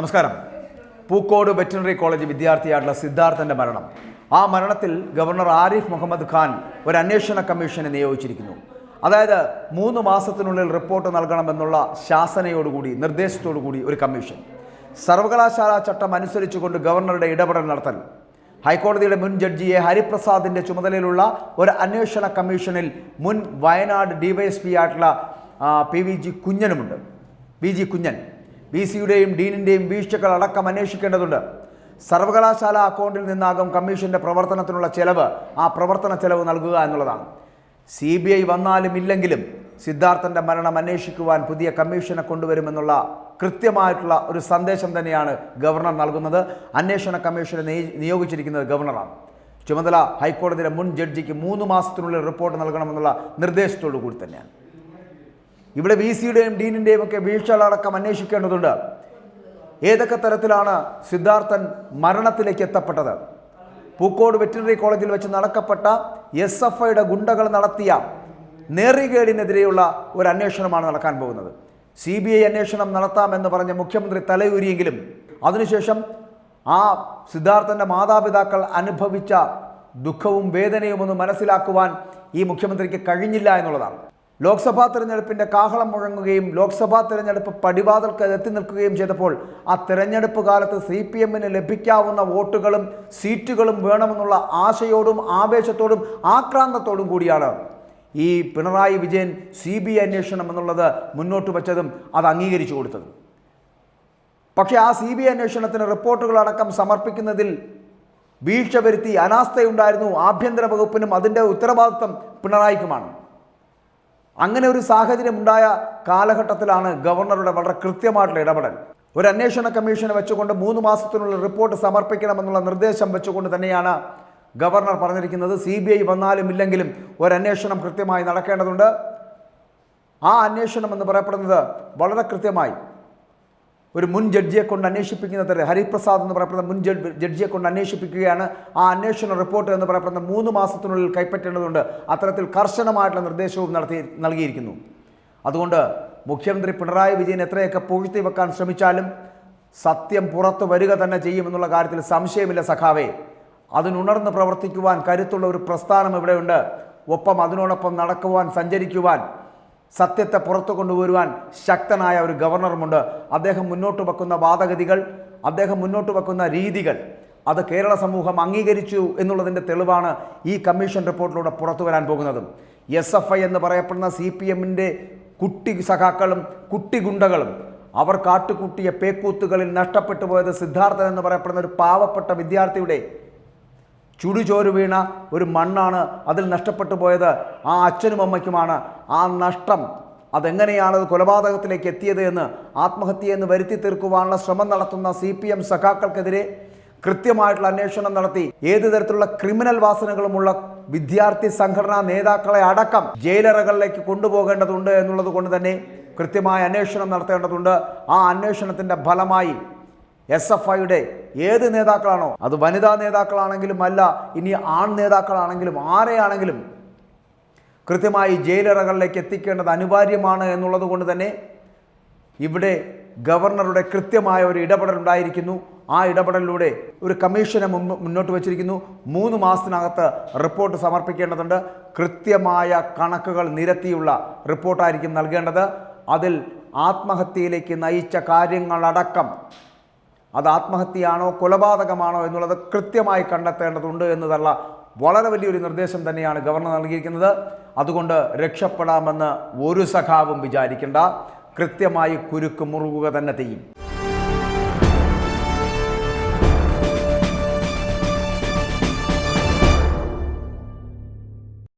നമസ്കാരം. Pookode veterinary college വിദ്യാർത്ഥിയായിട്ടുള്ള സിദ്ധാർത്ഥന്റെ മരണം. ആ മരണത്തിൽ ഗവർണർ ആരിഫ് മുഹമ്മദ് ഖാൻ ഒരു അന്വേഷണ കമ്മീഷനെ നിയോഗിച്ചിരിക്കുന്നു. അതായത് മൂന്ന് മാസത്തിനുള്ളിൽ റിപ്പോർട്ട് നൽകണമെന്നുള്ള ശാസനയോടുകൂടി നിർദ്ദേശത്തോടുകൂടി ഒരു കമ്മീഷൻ. സർവകലാശാല ചട്ടം അനുസരിച്ചുകൊണ്ട് ഗവർണറുടെ ഇടപെടൽ നടത്തൽ. ഹൈക്കോടതിയുടെ മുൻ ജഡ്ജിയെ ഹരിപ്രസാദിന്റെ ചുമതലയിലുള്ള ഒരു അന്വേഷണ കമ്മീഷനിൽ മുൻ വയനാട് ഡിവൈഎസ്പി ആയിട്ടുള്ള പി വി ജി കുഞ്ഞനുമുണ്ട്. വി ജി കുഞ്ഞൻ. വി സിയുടെയും ഡീനിന്റെയും വീഴ്ചകൾ അടക്കം അന്വേഷിക്കേണ്ടതുണ്ട്. സർവകലാശാല അക്കൗണ്ടിൽ നിന്നാകും കമ്മീഷന്റെ പ്രവർത്തനത്തിനുള്ള ചെലവ് ആ പ്രവർത്തന ചെലവ് നൽകുക എന്നുള്ളതാണ്. സി ബി ഐ വന്നാലും ഇല്ലെങ്കിലും സിദ്ധാർത്ഥന്റെ മരണം അന്വേഷിക്കുവാൻ പുതിയ കമ്മീഷനെ കൊണ്ടുവരുമെന്നുള്ള കൃത്യമായിട്ടുള്ള ഒരു സന്ദേശം തന്നെയാണ് ഗവർണർ നൽകുന്നത്. അന്വേഷണ കമ്മീഷനെ നിയ- നിയോഗിച്ചിരിക്കുന്നത് ഗവർണറാണ്. ചുമതല ഹൈക്കോടതിയുടെ മുൻ ജഡ്ജിക്ക് മൂന്ന് മാസത്തിനുള്ളിൽ റിപ്പോർട്ട് നൽകണമെന്നുള്ള നിർദ്ദേശത്തോടു കൂടി തന്നെയാണ്. ഇവിടെ വി സിയുടെയും ഡീനിന്റെയും ഒക്കെ വീഴ്ചകളടക്കം അന്വേഷിക്കേണ്ടതുണ്ട്. ഏതൊക്കെ തരത്തിലാണ് സിദ്ധാർത്ഥൻ മരണത്തിലേക്ക് എത്തപ്പെട്ടത്? പൂക്കോട് വെറ്റിനറി കോളേജിൽ വെച്ച് നടക്കപ്പെട്ട എസ് എഫ് ഐയുടെ ഗുണ്ടകൾ നടത്തിയ നേറികേടിനെതിരെയുള്ള ഒരു അന്വേഷണമാണ് നടക്കാൻ പോകുന്നത്. സി ബി ഐ അന്വേഷണം നടത്താമെന്ന് പറഞ്ഞ മുഖ്യമന്ത്രി തലയൂരിയെങ്കിലും അതിനുശേഷം ആ സിദ്ധാർത്ഥന്റെ മാതാപിതാക്കൾ അനുഭവിച്ച ദുഃഖവും വേദനയും ഒന്ന് മനസ്സിലാക്കുവാൻ ഈ മുഖ്യമന്ത്രിക്ക് കഴിഞ്ഞില്ല എന്നുള്ളതാണ്. ലോക്സഭാ തെരഞ്ഞെടുപ്പിന്റെ കാഹളം മുഴങ്ങുകയും ലോക്സഭാ തെരഞ്ഞെടുപ്പ് പടിവാതിൽക്ക് എത്തി നിൽക്കുകയും ചെയ്തപ്പോൾ ആ തെരഞ്ഞെടുപ്പ് കാലത്ത് സി പി എമ്മിന് ലഭിക്കാവുന്ന വോട്ടുകളും സീറ്റുകളും വേണമെന്നുള്ള ആശയോടും ആവേശത്തോടും ആക്രാന്തത്തോടും കൂടിയാണ്. ഈ Pinarayi Vijayan C B I അന്വേഷണം എന്നുള്ളത് മുന്നോട്ട് വച്ചതും അത് അംഗീകരിച്ചു കൊടുത്തതും. പക്ഷേ ആ സി ബി ഐ അന്വേഷണത്തിന് റിപ്പോർട്ടുകളടക്കം സമർപ്പിക്കുന്നതിൽ വീഴ്ച വരുത്തി അനാസ്ഥയുണ്ടായിരുന്നു. ആഭ്യന്തര വകുപ്പിനും അതിന്റെ ഉത്തരവാദിത്വം പിണറായിക്കുമാണ്. അങ്ങനെ ഒരു സാഹചര്യം ഉണ്ടായ കാലഘട്ടത്തിലാണ് ഗവർണറുടെ വളരെ കൃത്യമായിട്ടുള്ള ഇടപെടൽ. ഒരു അന്വേഷണ കമ്മീഷനെ വെച്ചുകൊണ്ട് മൂന്ന് മാസത്തിനുള്ള റിപ്പോർട്ട് സമർപ്പിക്കണമെന്നുള്ള നിർദ്ദേശം വെച്ചുകൊണ്ട് തന്നെയാണ് ഗവർണർ പറഞ്ഞിരിക്കുന്നത്. സി ബി ഐ വന്നാലും ഇല്ലെങ്കിലും ഒരു അന്വേഷണം കൃത്യമായി നടക്കേണ്ടതുണ്ട്. ആ അന്വേഷണം എന്ന് പറയപ്പെടുന്നത് വളരെ കൃത്യമായി ഒരു മുൻ ജഡ്ജിയെ കൊണ്ട് അന്വേഷിപ്പിക്കുന്ന തരം ഹരിപ്രസാദ് എന്ന് പറയപ്പെടുന്ന മുൻ ജഡ്- ജഡ്ജിയെ കൊണ്ട് അന്വേഷിപ്പിക്കുകയാണ്. ആ അന്വേഷണ റിപ്പോർട്ട് എന്ന് പറയപ്പെടുന്ന മൂന്ന് മാസത്തിനുള്ളിൽ കൈപ്പറ്റേണ്ടതുണ്ട്. അത്തരത്തിൽ കർശനമായിട്ടുള്ള നിർദ്ദേശവും നടത്തി നൽകിയിരിക്കുന്നു. അതുകൊണ്ട് മുഖ്യമന്ത്രി പിണറായി വിജയൻ എത്രയൊക്കെ പുഴുത്തി വെക്കാൻ ശ്രമിച്ചാലും സത്യം പുറത്തു വരിക തന്നെ ചെയ്യുമെന്നുള്ള കാര്യത്തിൽ സംശയമില്ല സഖാവേ. അതിനുണർന്ന് പ്രവർത്തിക്കുവാൻ കരുത്തുള്ള ഒരു പ്രസ്ഥാനം ഇവിടെയുണ്ട്. ഒപ്പം അതിനോടൊപ്പം നടക്കുവാൻ സഞ്ചരിക്കുവാൻ സത്യത്തെ പുറത്തു കൊണ്ടുവരുവാൻ ശക്തനായ ഒരു ഗവർണറുമുണ്ട്. അദ്ദേഹം മുന്നോട്ട് വെക്കുന്ന വാദഗതികൾ അദ്ദേഹം മുന്നോട്ട് വെക്കുന്ന രീതികൾ അത് കേരള സമൂഹം അംഗീകരിച്ചു എന്നുള്ളതിന്റെ തെളിവാണ് ഈ കമ്മീഷൻ റിപ്പോർട്ടിലൂടെ പുറത്തു വരാൻ പോകുന്നതും. എസ് എഫ് ഐ എന്ന് പറയപ്പെടുന്ന സി പി എമ്മിന്റെ കുട്ടി സഖാക്കളും കുട്ടിഗുണ്ടകളും അവർ കാട്ടുകൂട്ടിയ പേക്കൂത്തുകളിൽ നഷ്ടപ്പെട്ടു പോയത് സിദ്ധാർത്ഥൻ എന്ന് പറയപ്പെടുന്ന ഒരു പാവപ്പെട്ട വിദ്യാർത്ഥിയുടെ ചുടുചോര് വീണ ഒരു മണ്ണാണ് അതിൽ നഷ്ടപ്പെട്ടു പോയത്. ആ അച്ഛനും അമ്മയ്ക്കുമാണ് ആ നഷ്ടം. അതെങ്ങനെയാണ് അത് കൊലപാതകത്തിലേക്ക് എത്തിയത് എന്ന് ആത്മഹത്യയെന്ന് വരുത്തി തീർക്കുവാനുള്ള ശ്രമം നടത്തുന്ന സി പി എം സഖാക്കൾക്കെതിരെ കൃത്യമായിട്ടുള്ള അന്വേഷണം നടത്തി. ഏത് തരത്തിലുള്ള ക്രിമിനൽ വാസനകളുമുള്ള വിദ്യാർത്ഥി സംഘടനാ നേതാക്കളെ അടക്കം ജയിലറകളിലേക്ക് കൊണ്ടുപോകേണ്ടതുണ്ട് എന്നുള്ളത് കൊണ്ട് തന്നെ കൃത്യമായ അന്വേഷണം നടത്തേണ്ടതുണ്ട്. ആ അന്വേഷണത്തിന്റെ ഫലമായി എസ് എഫ് ഐയുടെ ഏത് നേതാക്കളാണോ? അത് വനിതാ നേതാക്കളാണെങ്കിലും അല്ല ഇനി ആൺ നേതാക്കളാണെങ്കിലും ആരെയാണെങ്കിലും കൃത്യമായി ജയിലറകളിലേക്ക് എത്തിക്കേണ്ടത് അനിവാര്യമാണ് എന്നുള്ളത് കൊണ്ട് തന്നെ ഇവിടെ ഗവർണറുടെ കൃത്യമായ ഒരു ഇടപെടൽ ഉണ്ടായിരിക്കുന്നു. ആ ഇടപെടലിലൂടെ ഒരു കമ്മീഷനെ മുന്നോട്ട് വച്ചിരിക്കുന്നു. മൂന്ന് മാസത്തിനകത്ത് റിപ്പോർട്ട് സമർപ്പിക്കേണ്ടതുണ്ട്. കൃത്യമായ കണക്കുകൾ നിരത്തിയുള്ള റിപ്പോർട്ടായിരിക്കും നൽകേണ്ടത്. അതിൽ ആത്മഹത്യയിലേക്ക് നയിച്ച കാര്യങ്ങളടക്കം അത് ആത്മഹത്യയാണോ കൊലപാതകമാണോ എന്നുള്ളത് കൃത്യമായി കണ്ടെത്തേണ്ടതുണ്ട് എന്നതല്ല വളരെ വലിയൊരു നിർദ്ദേശം തന്നെയാണ് ഗവർണർ നൽകിയിരിക്കുന്നത്. അതുകൊണ്ട് രക്ഷപ്പെടാമെന്ന് ഒരു സഖാവും വിചാരിക്കേണ്ട. കൃത്യമായി കുരുക്ക് മുറുകുക തന്നെ ചെയ്യും.